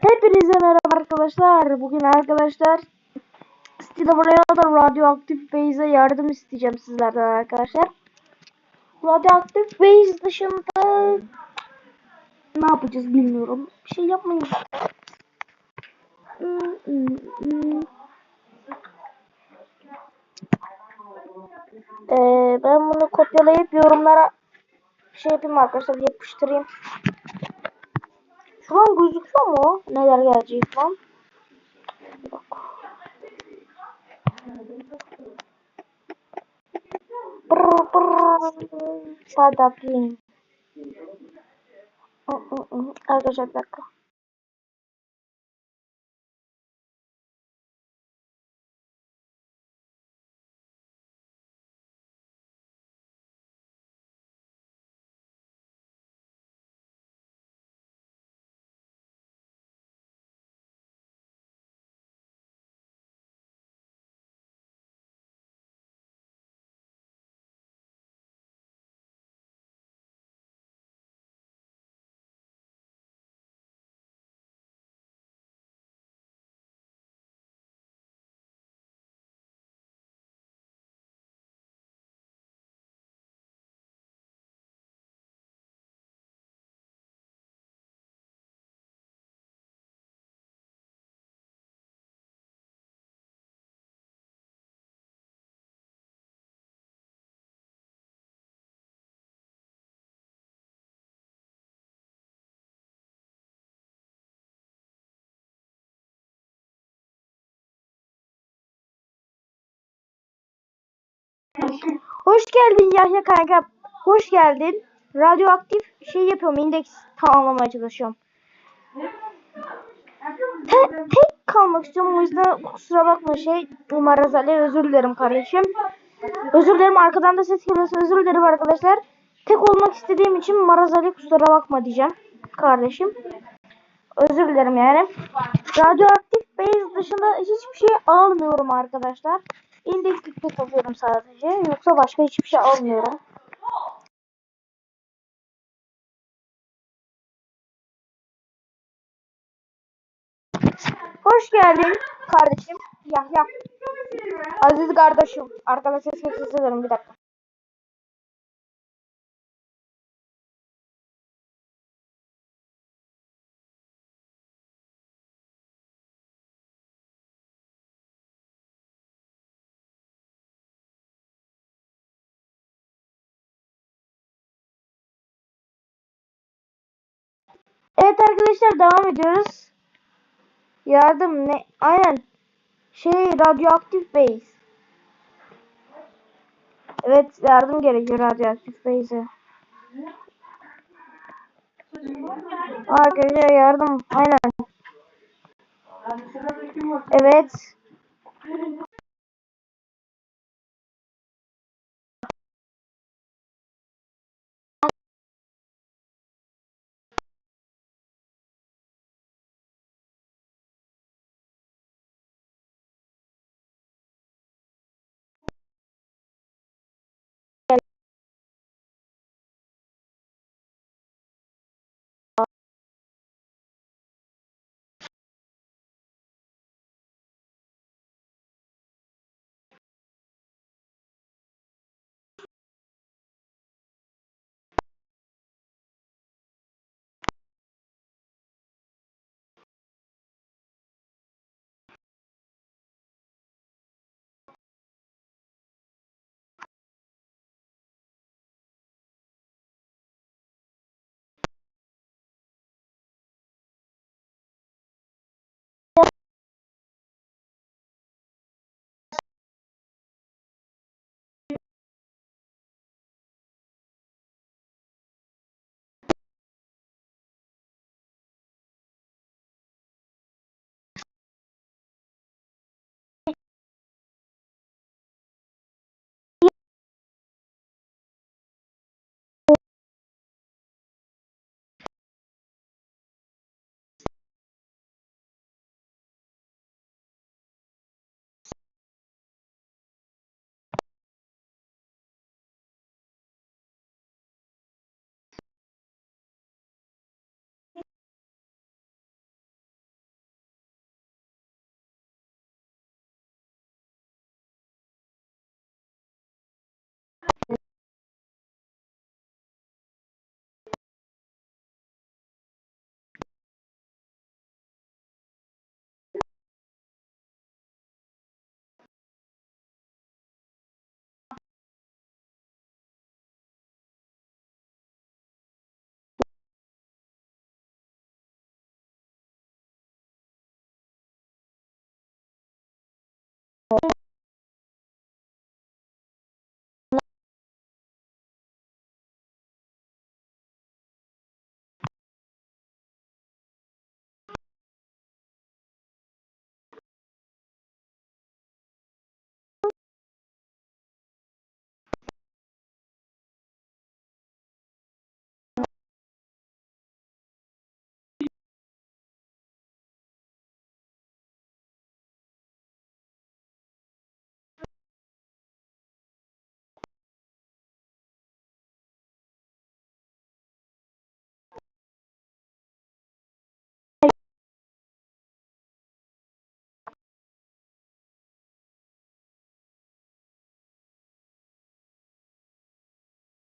Hepinize merhaba arkadaşlar. Bugün arkadaşlar Stila Royale'da radyoaktif base'e yardım isteyeceğim sizlerden arkadaşlar. Radyoaktif base dışında ne yapacağız bilmiyorum. Bir şey yapmayın. Ee, ben bunu kopyalayıp yorumlara şey yapayım arkadaşlar yapıştırayım. Şu an gözüküyor mu? Neler gelecek lan? Yok. Brr, brr. Hı. Arkadaşlar bir dakika. Hoş geldin Yahya kanka. Hoş geldin. Radyoaktif şey yapıyorum. indeks tamamlamaya çalışıyorum. Te- tek kalmak istiyorum. O yüzden kusura bakma şey. Marazali özür dilerim kardeşim. Özür dilerim arkadan da ses geliyorsa özür dilerim arkadaşlar. Tek olmak istediğim için Marazali kusura bakma diyeceğim kardeşim. Özür dilerim yani. Radyoaktif base dışında hiçbir şey almıyorum arkadaşlar. İndekslikte kalıyorum sadece. Yoksa başka hiçbir şey almıyorum. Hoş geldin kardeşim. Yahya. Aziz kardeşim. Arkadaşlar ses ederim bir dakika. Evet arkadaşlar devam ediyoruz. Yardım ne? Aynen. Şey radyoaktif base. Evet yardım gerekiyor radyoaktif base'e. Arkadaşlar yardım. Aynen. Evet.